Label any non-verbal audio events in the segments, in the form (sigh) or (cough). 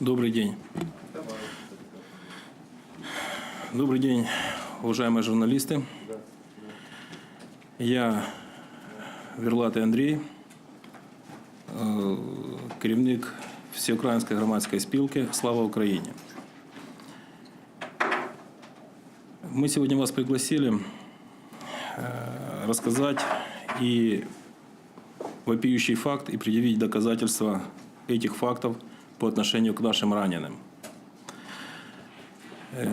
Добрый день. Добрый день, уважаемые журналисты. Я Верлатий Андрій, е, керівник Всеукраїнської громадської спілки Слава Україні. Мы сегодня вас пригласили э, рассказать и вопиющий факт и предъявить доказательства этих фактов по отношению к нашим раненым. Э,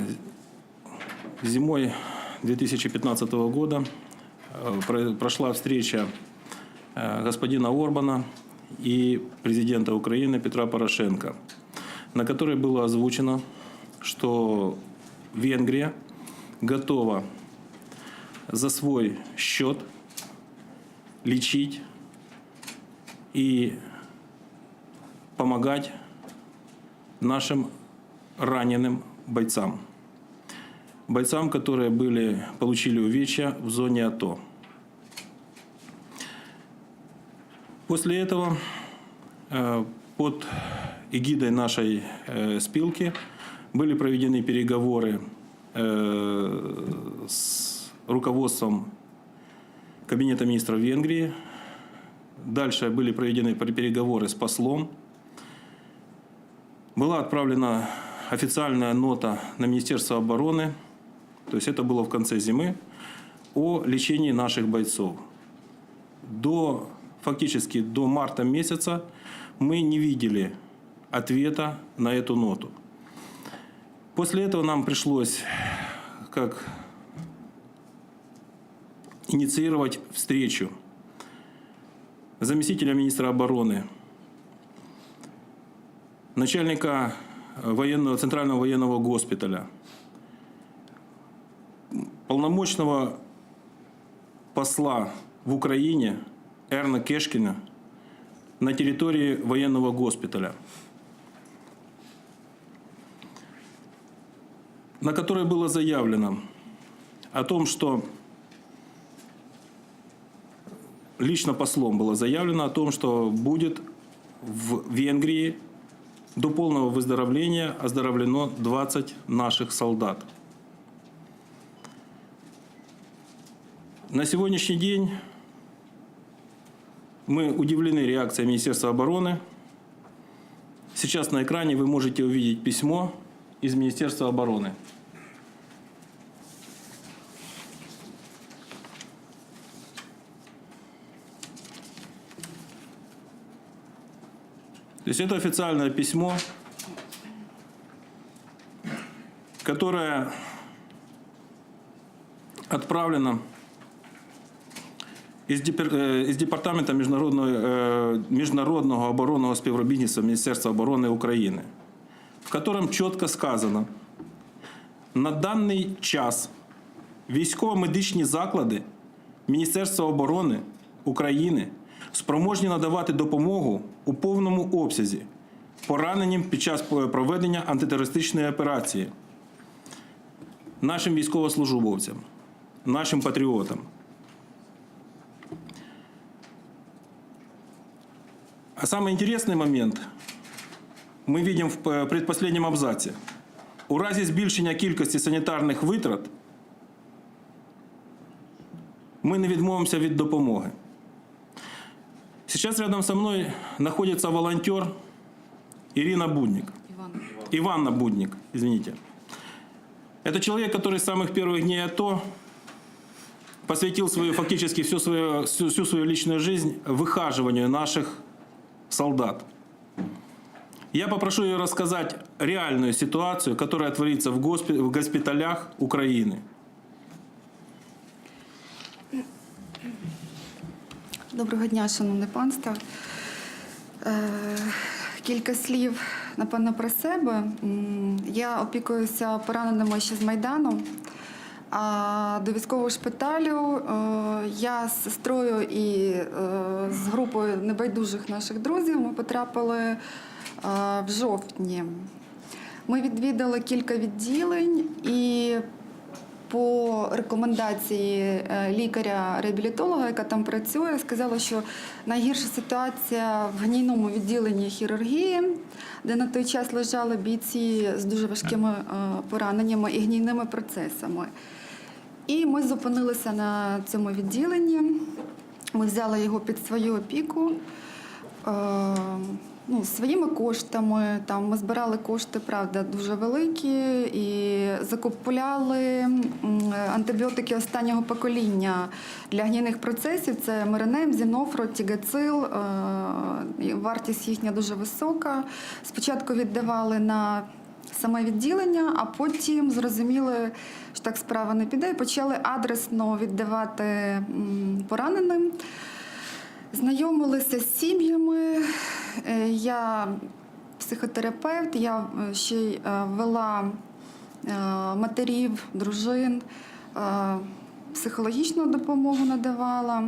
Зимой 2015 года э, про- прошла встреча э, господина Орбана и президента Украины Петра Порошенко, на которой было озвучено, что Венгрия готова за свой счет лечить и помогать нашим раненым бойцам. Бойцам, которые были, получили увечья в зоне АТО. После этого э, под эгидой нашей э, спилки были проведены переговоры э, с руководством Кабинета министров Венгрии. Дальше были проведены переговоры с послом. Была отправлена официальная нота на Министерство обороны, то есть это было в конце зимы, о лечении наших бойцов. До, фактически до марта месяца мы не видели ответа на эту ноту. После этого нам пришлось как инициировать встречу заместителя министра обороны, начальника военного, Центрального военного госпиталя, полномочного посла в Украине Эрна Кешкина на территории военного госпиталя, на которой было заявлено о том, что лично послом было заявлено о том, что будет в Венгрии до полного выздоровления оздоровлено 20 наших солдат. На сегодняшний день мы удивлены реакцией Министерства обороны. Сейчас на экране вы можете увидеть письмо из Министерства обороны. То есть это официальное письмо, которое отправлено из, депер- э, из Департамента міжнародного, э, міжнародного оборонного співробітництва Міністерства оборони України, в котором чітко сказано, на даний час військово-медичні заклади Міністерства оборони України спроможні надавати допомогу у повному обсязі пораненим під час проведення антитерористичної операції нашим військовослужбовцям, нашим патріотам. А самый интересный момент мы видим в п- предпоследнем абзаці. У разі збільшення кількості санітарних витрат ми не відмовимося від допомоги. Сейчас рядом со мной находится волонтер Ирина Будник. Иванна Будник, извините. Это человек, который с самых первых дней АТО посвятил свою, фактически всю свою, всю, всю свою личную жизнь выхаживанию наших солдат. Я попрошу ее рассказать реальную ситуацию, которая творится в, госпи- в госпиталях Украины. Доброго дня, шановне панство. Е, Кілька слів, напевно, про себе. Я опікуюся пораненими ще з Майдану. А до військового шпиталю е, я з сестрою і е, з групою небайдужих наших друзів ми потрапили в жовтні. Ми відвідали кілька відділень і по рекомендації е, лікаря-реабілітолога, яка там працює, сказала, що найгірша ситуація в гнійному відділенні хірургії, де на той час лежали бійці з дуже важкими е, пораненнями і гнійними процесами. І ми зупинилися на цьому відділенні. Ми взяли його під свою опіку. Ну, своїми коштами. Там ми збирали кошти, правда, дуже великі, і закупляли антибіотики останнього покоління для гнійних процесів. Це меренем, зінофро, тігацил. Е, Вартість їхня дуже висока. Спочатку віддавали на саме відділення, а потім зрозуміли, що так справа не піде, і почали адресно віддавати пораненим. Знайомилися з сім'ями. Е, Я психотерапевт, я е, ще й е, вела матерів, дружин, психологічну допомогу надавала.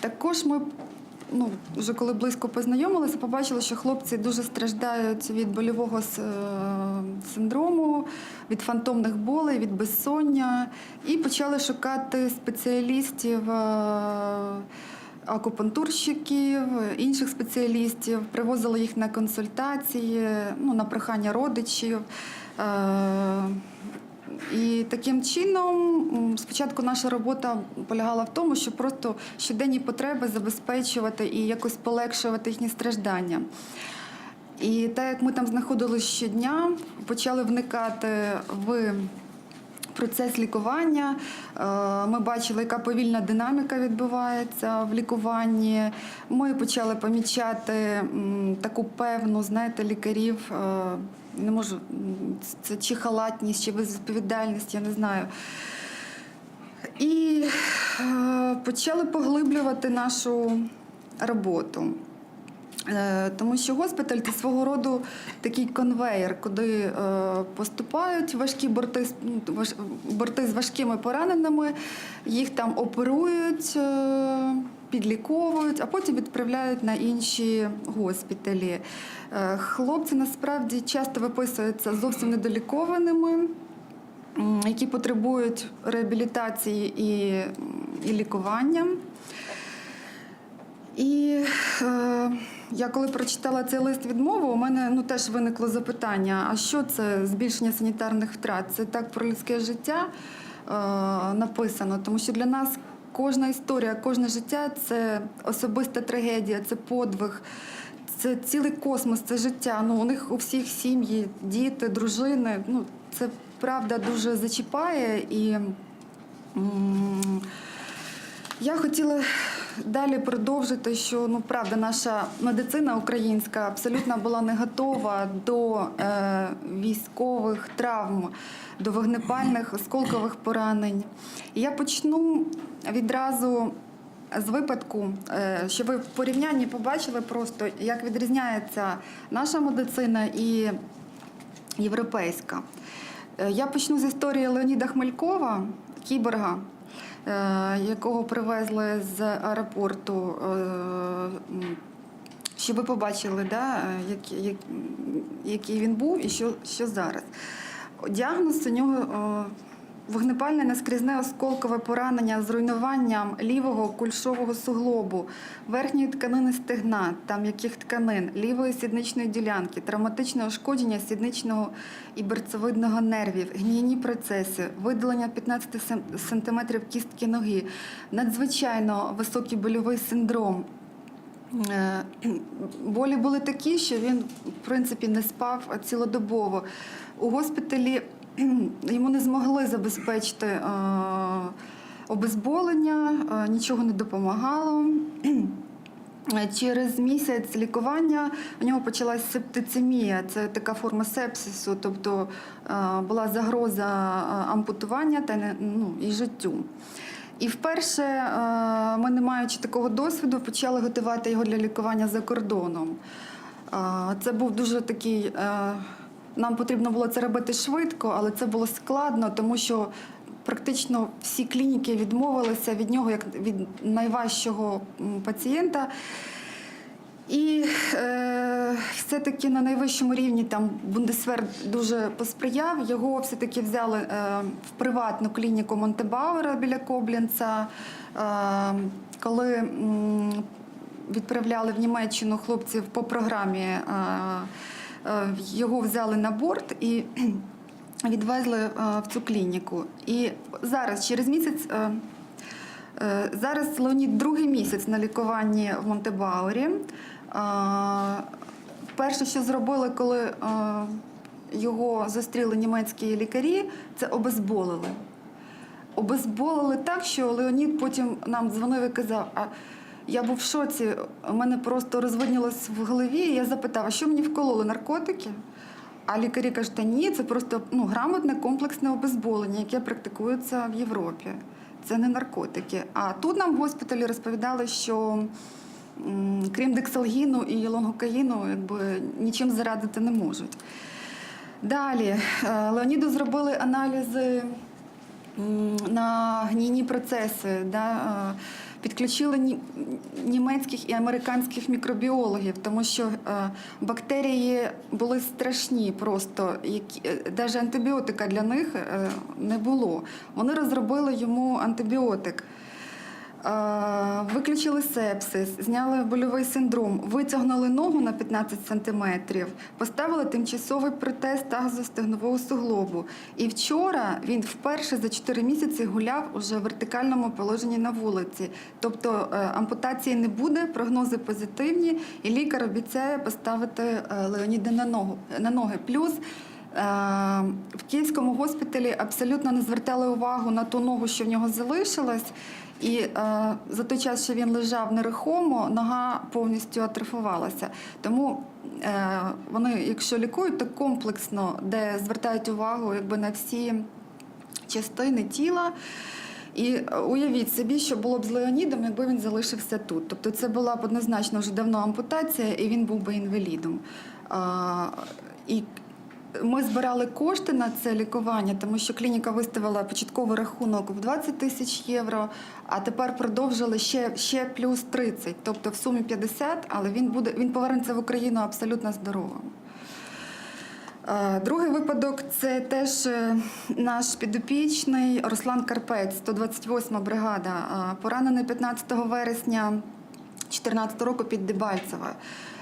Також ми, ну, вже коли близько познайомилися, побачили, що хлопці дуже страждають від больового синдрому, від фантомних болей, від безсоння, і почали шукати спеціалістів. Акупунктурщиків, інших спеціалістів, привозили їх на консультації, ну, на прохання родичів. Е, і таким чином, спочатку наша робота полягала в тому, щоб просто щоденні потреби забезпечувати і якось полегшувати їхні страждання. І так як ми там знаходилися щодня, почали вникати в процес лікування. Е, Ми бачили, яка повільна динаміка відбувається в лікуванні. Ми почали помічати таку певну, знаєте, лікарів. е, Не можу, це чи халатність, чи безвідповідальність, я не знаю. І е, почали поглиблювати нашу роботу. Е, Тому що госпіталь це свого роду такий конвейер, куди е, поступають важкі борти, ну, борти з важкими пораненими, їх там оперують, е, підліковують, а потім відправляють на інші госпіталі. Хлопці насправді часто виписуються зовсім недолікованими які потребують реабілітації і, і лікування. І е, я коли прочитала цей лист відмови, у мене ну, теж виникло запитання: а що це збільшення санітарних втрат? Це так про людське життя е, написано, тому що для нас кожна історія, кожне життя це особиста трагедія, це подвиг. Це цілий космос, це життя. Ну, у них у всіх сім'ї, діти, дружини. Ну, це правда дуже зачіпає. І м, я хотіла далі продовжити, що ну правда, наша медицина українська абсолютно була не готова до е, військових травм, до вогнепальних осколкових поранень. Я почну відразу з випадку, е, що ви в порівнянні побачили просто, як відрізняється наша медицина і європейська. Е, Я почну з історії Леоніда Хмелькова, кіборга, якого привезли з аеропорту. е, Щоб ви побачили, да, е, як- як- який він був і що, що зараз. Діагноз у нього е, вогнепальне наскрізне осколкове поранення з руйнуванням лівого кульшового суглобу, верхньої тканини стегна та м'яких тканин, лівої сідничної ділянки, травматичне ушкодження сідничного і берцевидного нервів, гнійні процеси, видалення 15 см кістки ноги, надзвичайно високий больовий синдром. Е, Болі були такі, що він, в принципі, не спав цілодобово. У госпіталі (clears throat) йому не змогли забезпечити е, обезболення, е, нічого не допомагало. (clears throat) Через місяць лікування у нього почалась септицемія, це така форма сепсису, тобто е, була загроза ампутування та ну, і життю. І вперше ми, не маючи такого досвіду, почали готувати його для лікування за кордоном. Це був дуже такий. Нам потрібно було це робити швидко, але це було складно, тому що практично всі клініки відмовилися від нього як від найважчого пацієнта. І е, все-таки на найвищому рівні там Бундесвер дуже посприяв. Його все-таки взяли е, в приватну клініку Монтебауера біля Коблінца. Е, коли м, відправляли в Німеччину хлопців по програмі, е, його взяли на борт і (clears throat) відвезли е, в цю клініку. І зараз, через місяць. е, Е, Зараз Леонід другий місяць на лікуванні в Монтебаурі. Е, Перше, що зробили, коли е, його зустріли німецькі лікарі, це обезболили. Обезболили так, що Леонід потім нам дзвонив і казав, а я був в шоці, у мене просто розвиднілось в голові. і Я запитав, а що мені вкололи наркотики? А лікарі кажуть, та ні, це просто ну, грамотне комплексне обезболення, яке практикується в Європі. Це не наркотики. А тут нам в госпіталі розповідали, що м, крім дексалгіну і лонгокаїну, якби нічим зарадити не можуть. Далі е, Леоніду зробили аналізи м, на гнійні процеси, да, е, підключили ні- німецьких і американських мікробіологів, тому що е, бактерії були страшні просто, які, навіть антибіотика для них е, не було. Вони розробили йому антибіотик. Виключили сепсис, зняли больовий синдром, витягнули ногу на 15 сантиметрів, поставили тимчасовий протез тазостегнового суглобу. І вчора він вперше за 4 місяці гуляв уже в вертикальному положенні на вулиці. Тобто е, ампутації не буде, прогнози позитивні, і лікар обіцяє поставити е, Леоніда на ногу на ноги. Плюс е, в Київському госпіталі абсолютно не звертали увагу на ту ногу, що в нього залишилась. І е, за той час, що він лежав нерухомо, нога повністю атрофувалася. Тому е, вони, якщо лікують, то комплексно, де звертають увагу якби, на всі частини тіла. І е, уявіть собі, що було б з Леонідом, якби він залишився тут. Тобто це була б однозначно вже давно ампутація, і він був би інвалідом. А, і ми збирали кошти на це лікування, тому що клініка виставила початковий рахунок в 20 тисяч євро, а тепер продовжили ще, ще плюс 30, тобто в сумі 50, але він буде він повернеться в Україну абсолютно здоровим. Е, Другий випадок це теж е, наш підопічний Руслан Карпець, 128 бригада, е, поранений 15 вересня 2014 року під Дебальцево.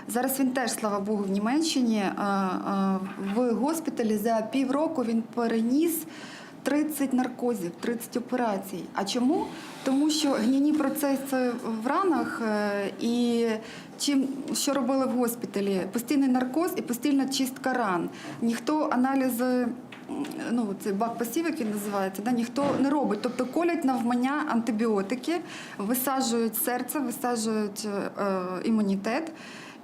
Зараз він теж, слава Богу, в Німеччині. Е, е, В госпіталі за півроку він переніс 30 наркозів, 30 операцій. А чому? Тому що гнійні процеси в ранах е, і чим що робили в госпіталі? Постійний наркоз і постійна чистка ран. Ніхто аналізи. Ну, це бак пасів, який називається, да, ніхто не робить. Тобто колять навмання антибіотики, висаджують серце, висаджують е, імунітет,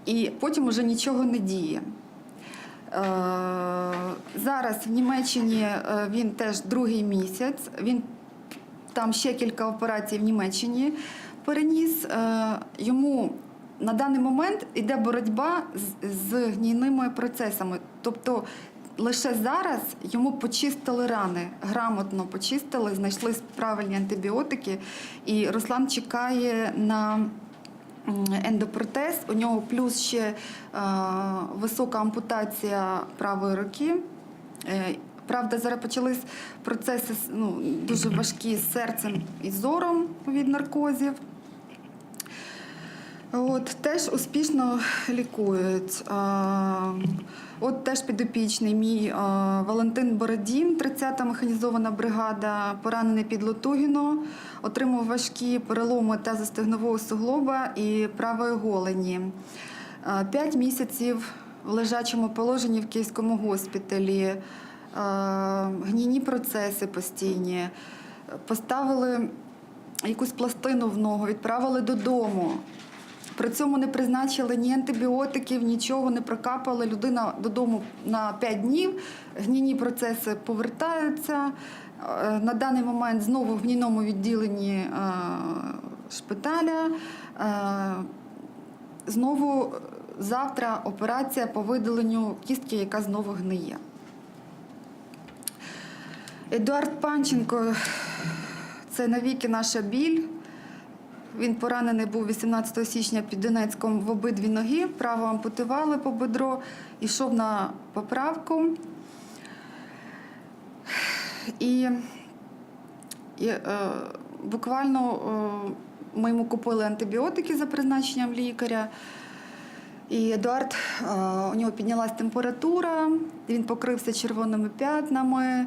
і потім уже нічого не діє. Е, Зараз в Німеччині е, він теж другий місяць. Він там ще кілька операцій в Німеччині переніс. Е, Йому на даний момент йде боротьба з, гнійними процесами. Тобто лише зараз йому почистили рани, грамотно почистили, знайшли правильні антибіотики. І Руслан чекає на ендопротез. У нього плюс ще е, висока ампутація правої руки. Е, Правда, зараз почались процеси ну, дуже важкі з серцем і зором від наркозів. От, теж успішно лікують. От теж підопічний мій Валентин Бородін, 30-та механізована бригада, поранений під Лотугіно, отримав важкі переломи тазостегнового суглоба і правої голені. П'ять місяців в лежачому положенні в Київському госпіталі, гнійні процеси постійні. Поставили якусь пластину в ногу, відправили додому. При цьому не призначили ні антибіотиків, нічого не прокапали. Людина додому на 5 днів. Гнійні процеси повертаються. Е, На даний момент знову в гнійному відділенні е, шпиталя. Е, Знову завтра операція по видаленню кістки, яка знову гниє. Едуард Панченко це навіки наша біль. Він поранений був 18 січня під Донецьком в обидві ноги, право ампутували по бедро, йшов на поправку. І, і е, буквально е, ми йому купили антибіотики за призначенням лікаря. І Едуард, е, у нього піднялась температура, він покрився червоними п'ятнами, е,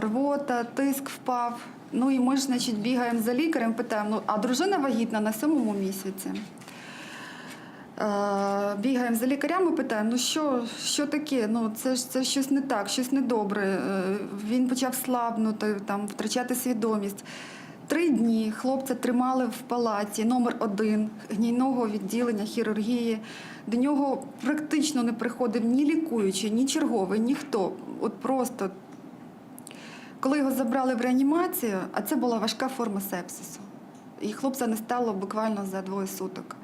рвота, тиск впав. Ну і ми ж, значить, бігаємо за лікарем, питаємо, ну, а дружина вагітна на сьомому місяці. Е, Бігаємо за лікарями, питаємо, ну що, що таке? Ну це ж це щось не так, щось недобре. Е, Він почав слабнути, там, втрачати свідомість. Три дні хлопця тримали в палаті номер один гнійного відділення хірургії. До нього практично не приходив ні лікуючий, ні черговий, ніхто. От просто коли його забрали в реанімацію, а це була важка форма сепсису. І хлопця не стало буквально за двоє суток.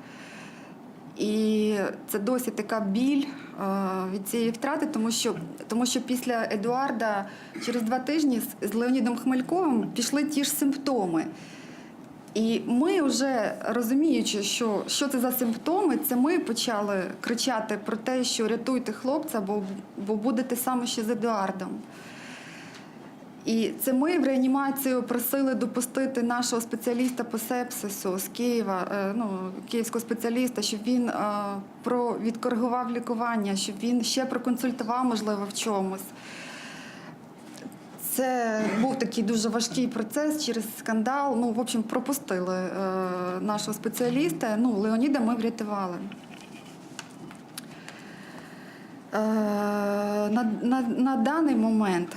І це досі така біль е, від цієї втрати, тому що, тому що після Едуарда через два тижні з, Леонідом Хмельковим пішли ті ж симптоми. І ми вже розуміючи, що, що це за симптоми, це ми почали кричати про те, що рятуйте хлопця, бо, бо буде те саме, що з Едуардом. І це ми в реанімацію просили допустити нашого спеціаліста по сепсису з Києва, е, ну, київського спеціаліста, щоб він е, про відкоригував лікування, щоб він ще проконсультував, можливо, в чомусь. Це був такий дуже важкий процес через скандал. Ну, в общем, пропустили е, нашого спеціаліста. Ну, Леоніда ми врятували. Е, на, на, на даний момент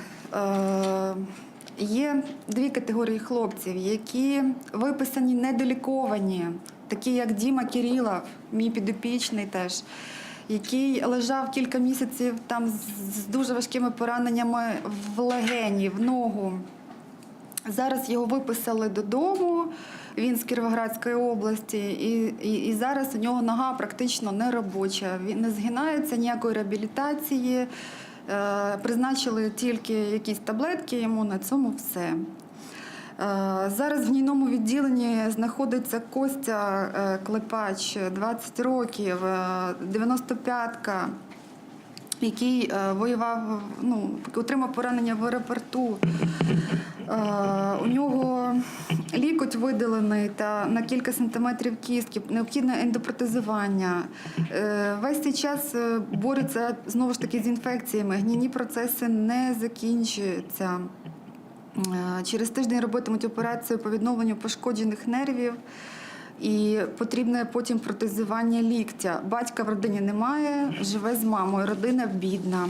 є дві категорії хлопців, які виписані недоліковані, такі як Діма Кірілов, мій підопічний теж, який лежав кілька місяців там з дуже важкими пораненнями в легені, в ногу. Зараз його виписали додому. Він з Кіровоградської області, і, і, і зараз у нього нога практично не робоча. Він не згинається ніякої реабілітації. Е, призначили тільки якісь таблетки йому на цьому все. Е, Зараз в гнійному відділенні знаходиться Костя е, Клепач, 20 років, е, 95-ка який е, воював, ну, отримав поранення в аеропорту. Е, у нього лікоть видалений та на кілька сантиметрів кістки, необхідне ендопротезування. Е, весь цей час бореться знову ж таки з інфекціями. Гнійні процеси не закінчуються. Через тиждень робитимуть операцію по відновленню пошкоджених нервів. І потрібне потім протезування ліктя. Батька в родині немає, живе з мамою, родина бідна.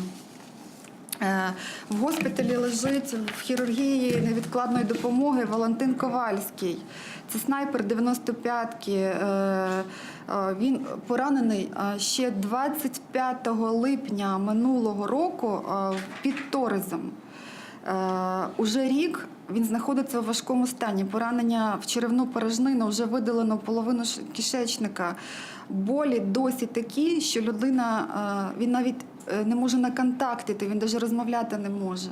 Е, В госпіталі лежить в хірургії невідкладної допомоги Валентин Ковальський. Це снайпер 95-ки. Е, е, Він поранений ще 25 липня минулого року під Торезом. Уже рік він знаходиться у важкому стані. Поранення в черевну порожнину вже видалено половину кишечника. Болі досі такі, що людина е, він навіть е, не може наконтактити, він навіть розмовляти не може.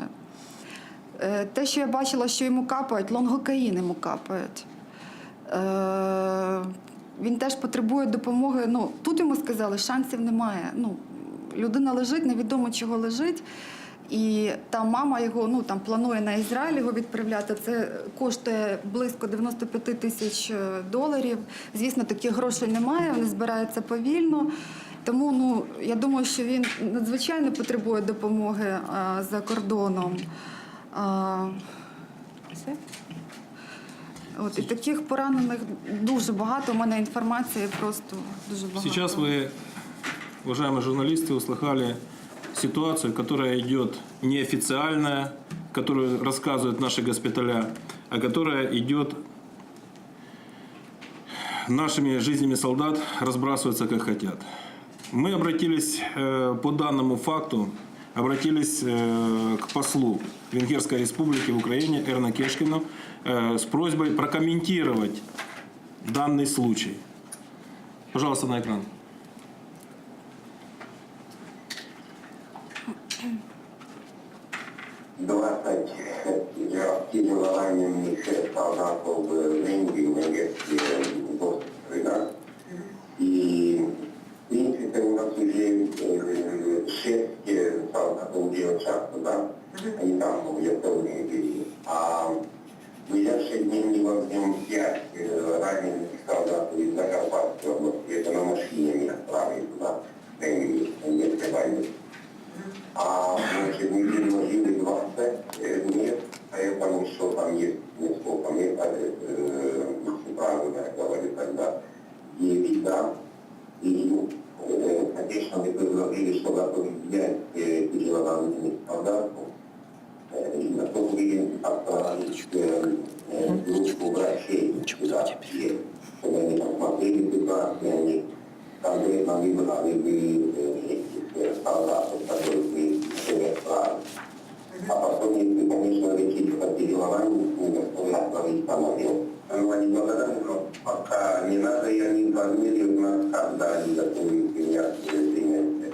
Е, Те, що я бачила, що йому капають, лонгокаїн йому капають. Він теж потребує допомоги. Ну, тут йому сказали, шансів немає. Ну, людина лежить, невідомо чого лежить. І там мама його ну, там, планує на Ізраїль його відправляти. Це коштує близько 95 тисяч е, доларів. Звісно, таких грошей немає, вони збираються повільно. Тому ну, я думаю, що він надзвичайно потребує допомоги а, за кордоном. А, все? От, і таких поранених дуже багато. У мене інформації просто дуже багато. Сейчас вы, уважаемые журналисты, услыхали ситуацию, которая идет неофициальная, которую рассказывают наши госпиталя, а которая идет нашими жизнями солдат, разбрасываются как хотят. Мы обратились э, по данному факту, обратились э, к послу Венгерской республики в Украине Эрна Кешкину э, с просьбой прокомментировать данный случай. Пожалуйста, на экран. Двадцать я обстеживанием всех солдатов в Венгрии, в венгерские госпитали. И, в принципе, у нас уже э, шесть э, солдатов уже участвуют, да? Они там где-то в Венгрии. А в ближайшие дни мы возьмем пять э, раненых солдат из Закарпатской области. Это на машине говорю тогда, 9, да. И, э, конечно, мы предложили, что готовы взять э, тяжелораненых солдат, э, и готовы отправить э, э, группу врачей туда, все, чтобы они посмотрели ситуацию, они конкретно выбрали бы э, этих э, солдатов, которых мы хотели отправить. А потом, если, конечно, лечить по переломанию, мы готовы отправить самолет. Ну, они благодарны, но пока не надо, и они информируют нас, когда они готовы принять, э, принять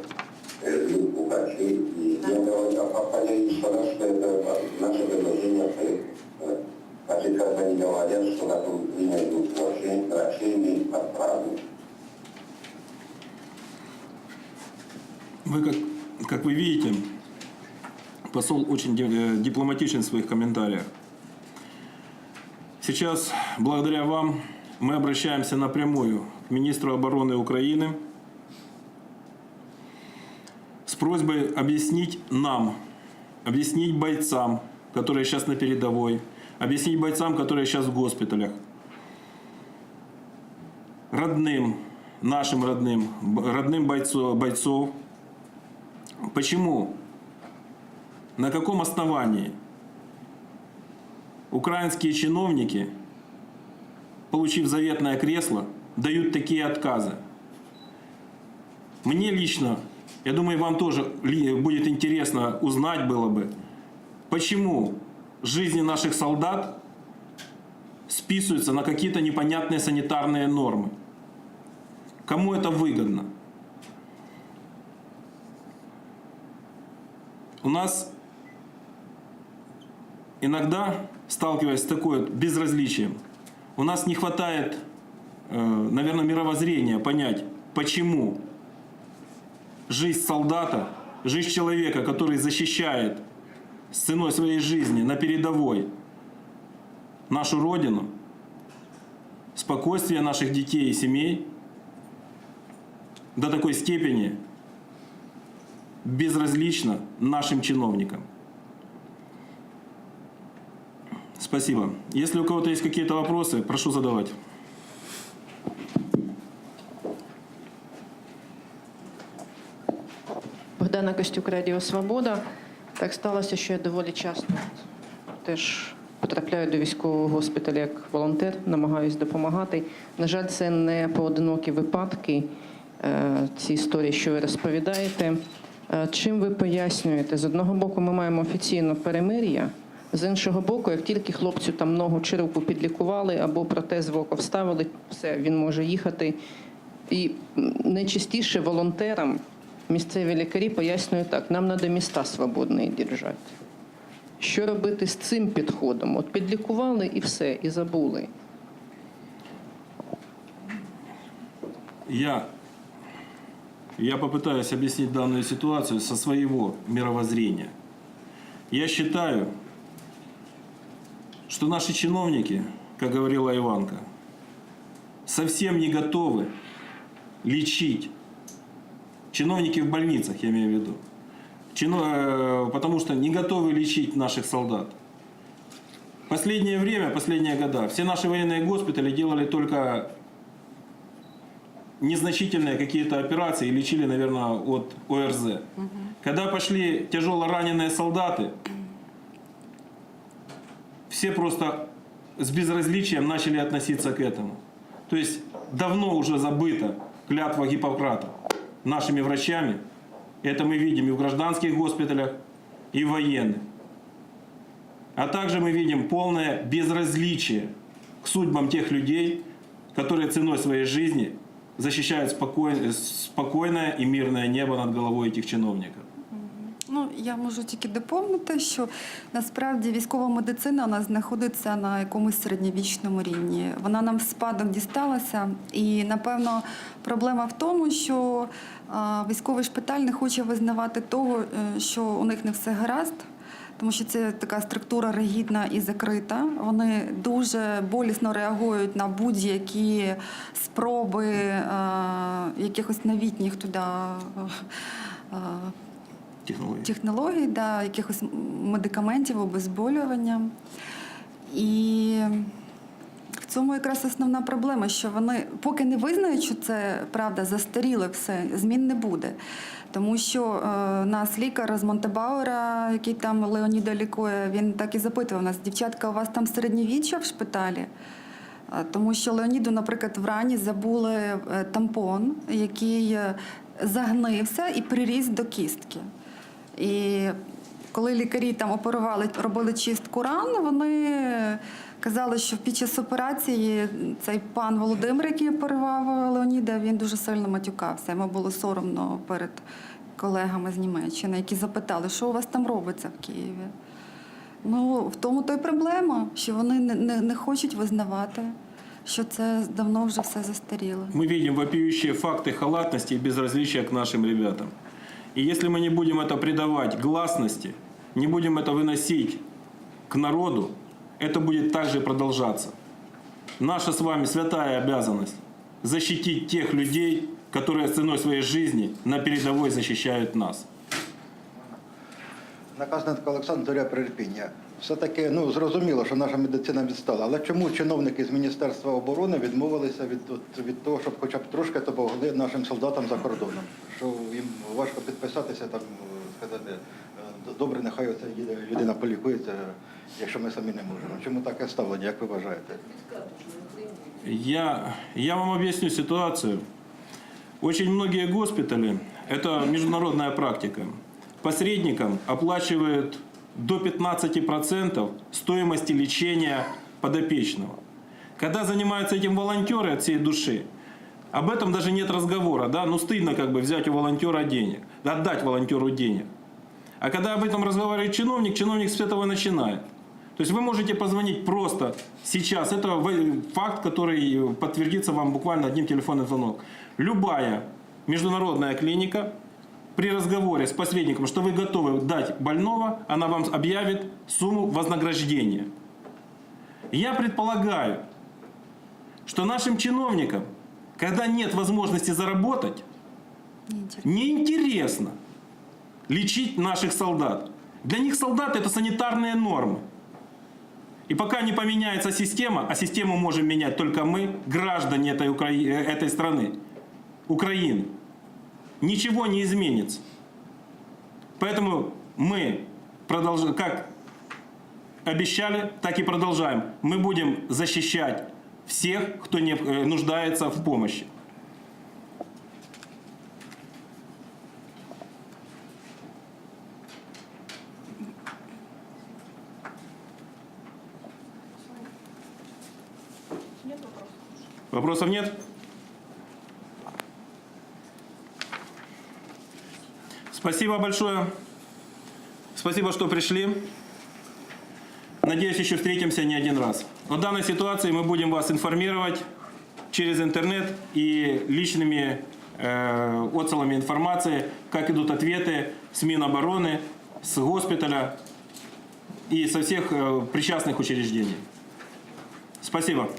э, группу врачей. И я говорю, а повторяю еще раз, что это наше предложение остается. Значит, когда они говорят, что готовы принять группу врачей, врачей мы отправим. Вы, как, как вы видите, посол очень э, дипломатичен в своих комментариях. Сейчас, благодаря вам, мы обращаемся напрямую к министру обороны Украины с просьбой объяснить нам, объяснить бойцам, которые сейчас на передовой, объяснить бойцам, которые сейчас в госпиталях, родным, нашим родным, родным бойцов, бойцов Почему? На каком основании украинские чиновники, получив заветное кресло, дают такие отказы? Мне лично, я думаю, вам тоже будет интересно узнать было бы, почему жизни наших солдат списываются на какие-то непонятные санитарные нормы. Кому это выгодно? У нас иногда, сталкиваясь с такой безразличием, у нас не хватает, э, наверное, мировоззрения понять, почему жизнь солдата, жизнь человека, который защищает с ценой своей жизни на передовой нашу Родину, спокойствие наших детей и семей до такой степени безразлично нашим чиновникам. Спасибо. Если у кого-то есть какие-то вопросы, прошу задавать. Богдана Костюк, Радіо Свобода. Так сталося, що я доволі часто теж потрапляю до військового госпіталю як волонтер, намагаюсь допомагати. На жаль, це не поодинокі випадки, е, ці історії, що ви розповідаєте. Е, Чим ви пояснюєте? З одного боку, ми маємо офіційно перемир'я. З іншого боку, як тільки хлопцю там ногу чи руку підлікували або протез в око вставили, все, він може їхати. І найчастіше волонтерам місцеві лікарі пояснюють так: нам треба міста свободні держати. Що робити з цим підходом? От підлікували і все, і забули. Я, я попытаюсь объяснить данную ситуацию со своего мировоззрения. Я считаю, что наши чиновники, как говорила Иванка, совсем не готовы лечить. Чиновники в больницах, я имею в виду. Чино- э, потому что не готовы лечить наших солдат. Последнее время, последние года, все наши военные госпитали делали только незначительные какие-то операции и лечили, наверное, от ОРЗ. Когда пошли тяжело раненые солдаты, все просто с безразличием начали относиться к этому. То есть давно уже забыта клятва Гиппократа нашими врачами. Это мы видим и в гражданских госпиталях, и в военных. А также мы видим полное безразличие к судьбам тех людей, которые ценой своей жизни защищают спокой- спокойное и мирное небо над головой этих чиновников. Ну, я можу тільки доповнити, що насправді військова медицина нас знаходиться на якомусь середньовічному рівні. Вона нам в спадок дісталася, і напевно проблема в тому, що військовий шпиталь не хоче визнавати того, е, що у них не все гаразд. Тому що це така структура ригідна і закрита. Вони дуже болісно реагують на будь-які спроби е, якихось новітніх туди е, Технологии. технологій, да, якихось медикаментів, обезболювання. І в цьому якраз основна проблема, що вони поки не визнають, що це правда застаріле все, змін не буде. Тому що е, нас лікар з Монтебауера, який там Леоніда лікує, він так і запитував нас, дівчатка, у вас там середньовіччя в шпиталі? Тому що Леоніду, наприклад, врані забули е, тампон, який е, загнився і приріс до кістки. І коли лікарі там оперували, робили чистку ран, вони казали, що під час операції цей пан Володимир, який оперував Леоніда, він дуже сильно матюкався. Йому було соромно перед колегами з Німеччини, які запитали, що у вас там робиться в Києві. Ну, в тому то й проблема, що вони не, не, не хочуть визнавати, що це давно вже все застаріло. Мы видим вопиющие факты халатности и безразличия к нашим ребятам. И если мы не будем это придавать гласности, не будем это выносить к народу, это будет также продолжаться. Наша с вами святая обязанность защитить тех людей, которые ценой своей жизни на передовой защищают нас. Наказник Олександр Зоря Прирпіння. Все-таки ну, зрозуміло, що наша медицина відстала. Але чому чиновники з Міністерства оборони відмовилися від, от, від того, щоб хоча б трошки допомогли нашим солдатам за кордоном? Що їм важко підписатися, там, е, сказати, е, добре, нехай оця людина полікується, якщо ми самі не можемо. Чому таке ставлення, як ви вважаєте? Я, я вам объясню ситуацию. Очень многие госпитали, это международная практика, посредникам оплачивают до 15% стоимости лечения подопечного. Когда занимаются этим волонтеры от всей души, об этом даже нет разговора, да, ну стыдно как бы взять у волонтера денег, отдать волонтеру денег. А когда об этом разговаривает чиновник, чиновник с этого начинает. То есть вы можете позвонить просто сейчас. Это факт, который подтвердится вам буквально одним телефонным звонком. Любая международная клиника при разговоре с посредником, что вы готовы дать больного, она вам объявит сумму вознаграждения. Я предполагаю, что нашим чиновникам, когда нет возможности заработать, неинтересно лечить наших солдат. Для них солдаты это санитарные нормы. И пока не поменяется система, а систему можем менять только мы, граждане этой, Укра... э, этой страны, Украины, ничего не изменится. Поэтому мы, продолж... как обещали, так и продолжаем. Мы будем защищать всех, кто не... э, нуждается в помощи. Вопросов нет? Спасибо большое. Спасибо, что пришли. Надеюсь, еще встретимся не один раз. О данной ситуации мы будем вас информировать через интернет и личными э, отсылами информации, как идут ответы с Минобороны, с госпиталя и со всех э, причастных учреждений. Спасибо.